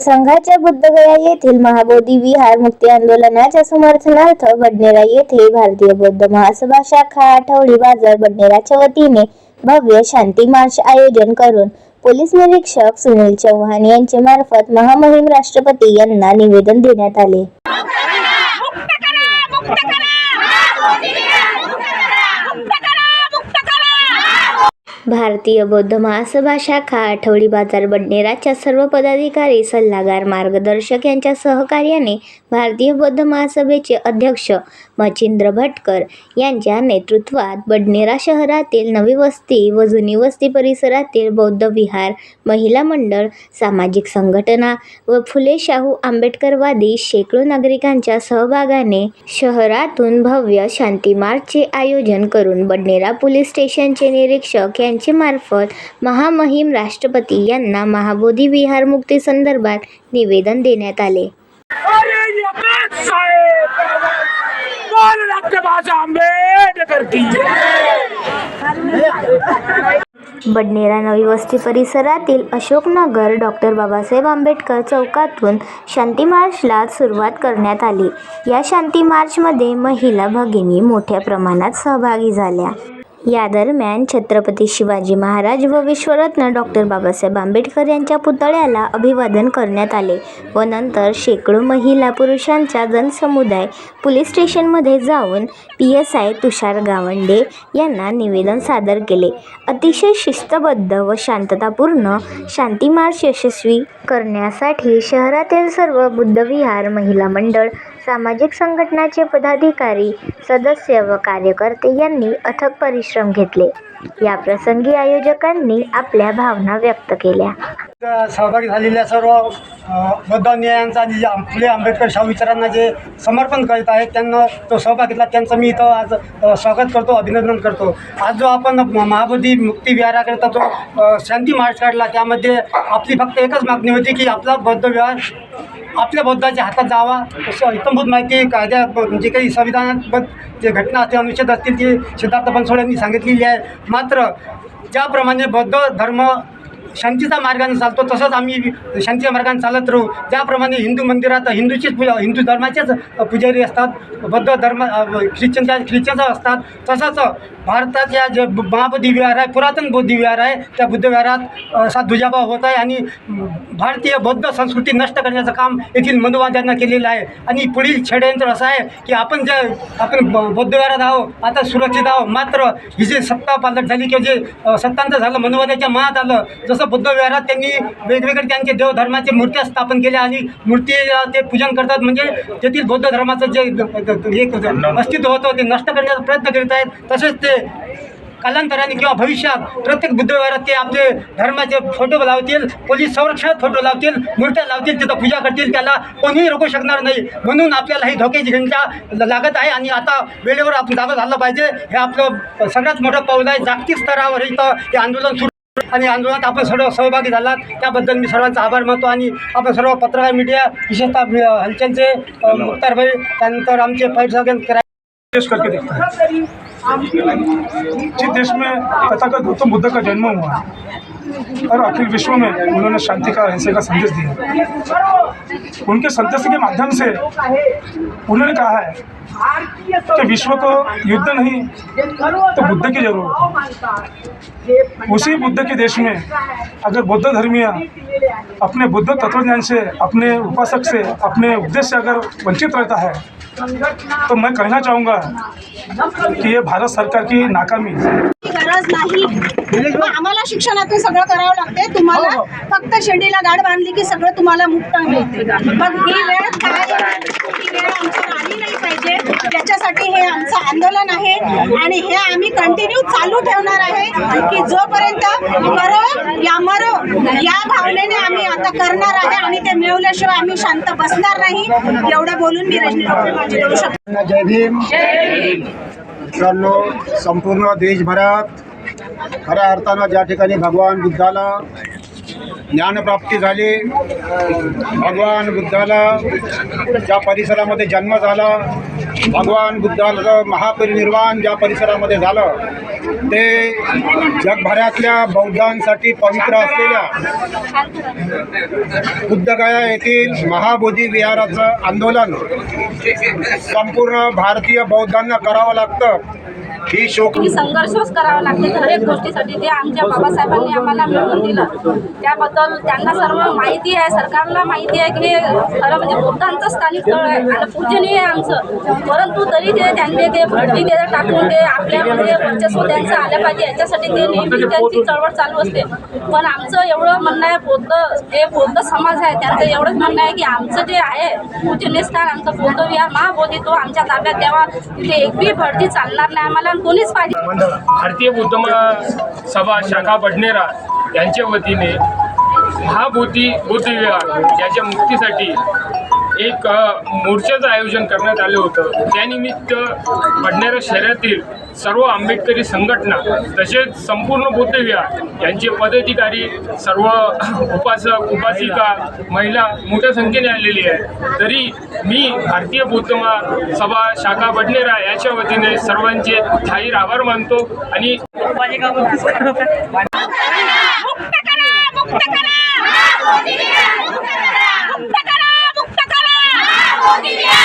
संघाच्या बुद्धगया येथील महाबोधी विहार मुक्ती आंदोलनाच्या समर्थनार्थ बडनेरा येथे भारतीय बौद्ध महासभा शाखा आठवडी बाजार बडनेराच्या वतीने भव्य शांती मार्च आयोजन करून पोलीस निरीक्षक सुनील चव्हाण यांचे मार्फत महामहिम राष्ट्रपती यांना निवेदन देण्यात आले. भारतीय बौद्ध महासभा शाखा आठवडी बाजार बडनेराच्या सर्व पदाधिकारी सल्लागार मार्गदर्शक यांच्या सहकार्याने भारतीय बौद्ध महासभेचे अध्यक्ष मचिंद्र भटकर यांच्या नेतृत्वात बडनेरा शहरातील नवी वस्ती व जुनी वस्ती परिसरातील बौद्ध विहार महिला मंडळ सामाजिक संघटना व फुले शाहू आंबेडकरवादी शेकडो नागरिकांच्या सहभागाने शहरातून भव्य शांती मार्चचे आयोजन करून बडनेरा पोलीस स्टेशनचे निरीक्षक यांच्या मार्फत महामहिम राष्ट्रपती यांना महाबोधी विहार मुक्ती संदर्भात निवेदन देण्यात आले. बडनेरा नवी वस्ती परिसरातील अशोकनगर डॉक्टर बाबासाहेब आंबेडकर चौकातून शांती मार्चला सुरुवात करण्यात आली. या शांती मार्चमध्ये महिला भगिनी मोठ्या प्रमाणात सहभागी झाल्या. या दरम्यान छत्रपती शिवाजी महाराज व विश्वरत्न डॉक्टर बाबासाहेब आंबेडकर यांच्या पुतळ्याला अभिवादन करण्यात आले व नंतर शेकडो महिला पुरुषांचा जनसमुदाय पोलीस स्टेशनमध्ये जाऊन P S I Tushar Gawande यांना निवेदन सादर केले. अतिशय शिस्तबद्ध व शांततापूर्ण शांती मार्च यशस्वी करण्यासाठी शहरातील सर्व बुद्धविहार महिला मंडळ सामाजिक संघटनाचे पदाधिकारी सदस्य व कार्यकर्ते यांनी अथक परिश्रम घेतले. या प्रसंगी आयोजकांनी आपल्या भावना व्यक्त केल्या. सहभागी झालेल्या सर्व अ, आणि जे फुले आंबेडकर शाहू विचारांना जे समर्पण करीत आहेत त्यांना तो सहभाग घेतला. त्यांचं मी इथं आज स्वागत करतो अभिनंदन करतो. आज जो आपण म- महाबोधी मुक्ती विहाराकरिता जो शांती मार्च काढला त्यामध्ये आपली फक्त एकच मागणी होती की आपला बौद्ध विहार आपल्या बौद्धाच्या हातात जावा. असं इतंभूत माहिती कायद्या जे काही संविधानात जे घटना असतील अनुच्छेद असतील ते सिद्धार्थ बनसोड यांनी सांगितलेली आहे. मात्र ज्याप्रमाणे बौद्ध धर्म शांतीचा मार्गाने चालतो तसंच आम्ही शांतीच्या मार्गाने चालत राहू. ज्याप्रमाणे हिंदू मंदिरात हिंदूचीच पूजा हिंदू धर्माचेच पुजारी असतात बौद्ध धर्म ख्रिश्चनच्या ख्रिश्चनचा असतात तसंच भारताच्या जे महाबुद्धी विहार आहे पुरातन बौद्ध विहार आहे त्या बुद्ध विहारात असा दुजाभाव होत आहे आणि भारतीय बौद्ध संस्कृती नष्ट करण्याचं काम येथील मनुवाद्यांना केलेलं आहे. आणि पुढील षडयंत्र असं आहे की आपण जे आपण ब- बौद्ध विहारात आहोत आता सुरक्षित आहोत मात्र ही जी सत्ता पालट झाली किंवा जे अ, सत्तांतर झालं मनुवाद्याच्या महात आलं जसं बुद्ध विहारात त्यांनी वेगवेगळे त्यांचे देवधर्माचे मूर्त्या स्थापन केल्या आणि मूर्ती ते पूजन करतात. म्हणजे तेथील बौद्ध धर्माचं जे एक अस्तित्व होतं ते नष्ट करण्याचा प्रयत्न करीत आहेत. तसेच ते कालांतराने किंवा भविष्यात प्रत्येक बुद्धविहारात ते आपले धर्माचे फोटो लावतील पोलीस संरक्षणात फोटो लावतील मूर्त्या लावतील तिथं पूजा करतील त्याला कोणीही रोखू शकणार नाही. म्हणून आपल्याला ही धोक्याची घंटा लागत आहे आणि आता वेळेवर आपण जागं झालं पाहिजे. हे आपलं सगळ्यात मोठं पाऊल आहे. जागतिक स्तरावर इथं हे आंदोलन सुरू आणि आंदोलनात आपण सर्व सहभागी झालात. त्याबद्दल मी सर्वांचा आभार मानतो आणि आपण सर्व पत्रकार मीडिया विशेषतः हलचलचे मुख्तार भाई त्यानंतर आमचे फाईट सगळे करा पेश करके देखता है। जिस देश में तथागत गौतम बुद्ध का जन्म हुआ और अखिल विश्व में उन्होंने शांति का अहिंसा का संदेश दिया। उनके संदेश के माध्यम से उन्होंने कहा है कि विश्व को युद्ध नहीं तो बुद्ध की ज़रूरत उसी बुद्ध के देश में अगर बौद्ध धर्मीय अपने बुद्ध तत्वज्ञान से अपने उपासक से अपने उपदेश से अगर वंचित रहता है तो मैं कहना चाहूँगा कि ये भारत सरकार की नाकामी है आम्हाला शिक्षणातून सगळं करावं लागते तुम्हाला फक्त शेंडीला गाड बांधली की सगळं तुम्हाला मुक्त मिळते. मग ही वेळ काय ही वेळ आमच्यावर आली नाही पाहिजे. त्याच्यासाठी हे आमचं आंदोलन आहे. आणि हे आम्ही कंटिन्यू चालू ठेवणार आहे की जोपर्यंत करो या मरो. या भावनेने आम्ही आता करणार आहे आणि ते मिळवल्याशिवाय आम्ही शांत बसणार नाही. एवढं बोलून मी रजनी डॉक्टर माझी करू शकतो. जय भीम. मित्रांनो संपूर्ण देशभरात खऱ्या अर्थानं ज्या ठिकाणी भगवान बुद्धाला ज्ञानप्राप्ती झाली भगवान बुद्धाला ज्या परिसरामध्ये जन्म झाला भगवान बुद्धाचं महापरिनिर्वाण ज्या परिसरामध्ये झालं ते जगभरातल्या बौद्धांसाठी पवित्र असलेल्या बुद्धगया येथील महाबोधी विहाराचं आंदोलन संपूर्ण भारतीय बौद्धांना करावं लागतं. की संघर्षच करावा लागते. हरेक गोष्टीसाठी जे आमच्या बाबासाहेबांनी आम्हाला मिळवून दिलं. त्याबद्दल त्यांना सर्व माहिती आहे. सरकारला माहिती आहे की हे खरं म्हणजे बुद्धांचं स्थानिक स्थळ आहे आणि पूजनीय आहे आमचं. परंतु तरी ते त्यांनी ते भटकी ते टाकून ते आपल्यामध्ये वर्चस्व त्यांचं आलं पाहिजे. याच्यासाठी ते नेहमी त्यांची चळवळ चालू असते. पण आमचं एवढं म्हणणं आहे बौद्ध जे बौद्ध समाज आहे. त्यांचं एवढंच म्हणणं आहे की आमचं जे आहे पूजनीय स्थान आमचं बौद्ध विहार महाबोधी तो आमच्या ताब्यात द्यावा. तिथे एक बी भरती चालणार नाही आम्हाला. कोणीच पाहिजे. भारतीय बुद्ध सभा शाखा बडनेरा यांच्या वतीने महाबोधी बुद्धविहार याच्या मुक्तीसाठी एक मोर्चाचं आयोजन करण्यात आलं होतं. त्यानिमित्त बडनेरा शहरातील सर्व आंबेडकरी संघटना तसेच संपूर्ण बुद्धविहार यांचे पदाधिकारी सर्व उपासक उपासिका महिला मोठ्या संख्येने आलेली आहे तरी मी भारतीय बौद्ध सभा शाखा बडनेरा याच्या वतीने सर्वांचे थाईर आभार मानतो आणि Yeah!